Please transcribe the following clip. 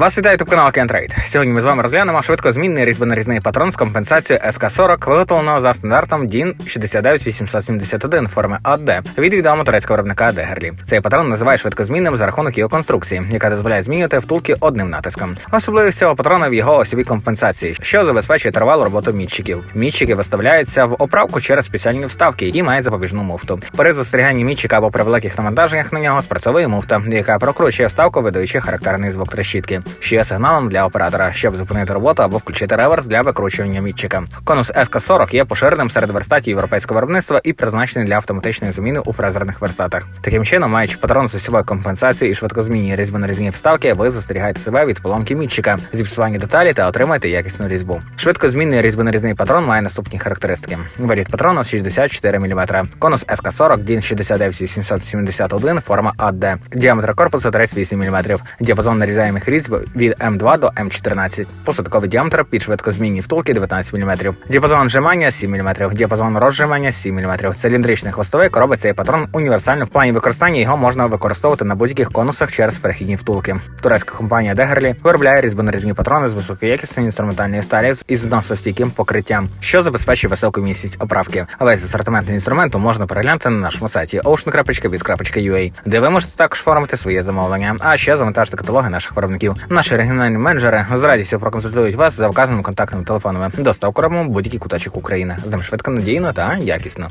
Вас вітає ютуб канал Кентрейд. Сьогодні ми з вами розглянемо швидкозмінний різьбонарізний патрон з компенсацією СК-40, виготовленого за стандартом DIN 69871 форми АД від відомого турецького виробника Дегерлі. Цей патрон називають швидкозмінним за рахунок його конструкції, яка дозволяє змінювати втулки одним натиском. Особливість цього патрона в його осьовій компенсації, що забезпечує тривалу роботу мітчиків. Мітчики виставляються в оправку через спеціальні вставки, які мають запобіжну муфту. При застеріганні мітчика або при великих навантаженнях на нього спрацьовує муфта, яка прокручує вставку, видаючи характерний звук трещітки, є сигналом для оператора, щоб зупинити роботу або включити реверс для викручування мітчика. Конус СК-40 є поширеним серед верстатів європейського виробництва і призначений для автоматичної заміни у фрезерних верстатах. Таким чином, маючи патрон з осьовою компенсацією і швидкозмінні різьбонарізні вставки, ви застерігаєте себе від поломки мітчика, зіпсування деталі та отримаєте якісну різьбу. Швидкозмінний різьбонарізний патрон має наступні характеристики: варіт патрона 64 мм, конус СК-40, DIN 69871, форма АД, діаметр корпусу 38 мм, діапазон нарізаємих різьб від М2 до М14, посадковий діаметр під швидкозмінні втулки 19 мм, діапазон зжимання 7 мм, діапазон розжимання 7 мм, циліндричний хвостовий коробить цей патрон універсально в плані використання його можна використовувати на будь-яких конусах через перехідні втулки. Турецька компанія Дегерлі виробляє різьбонарізні патрони з високоякісної інструментальної сталі із зносостійким покриттям, що забезпечує високу міцність оправки. Весь асортимент інструменту можна переглянути на нашому сайті ocean.biz.ua, де ви можете також оформити своє замовлення, а ще завантажити каталоги наших виробників. Наші регіональні менеджери з радістю проконсультують вас за вказаними контактними телефонами. Доставку робимо будь-який куточок України. З ним швидко, надійно та якісно.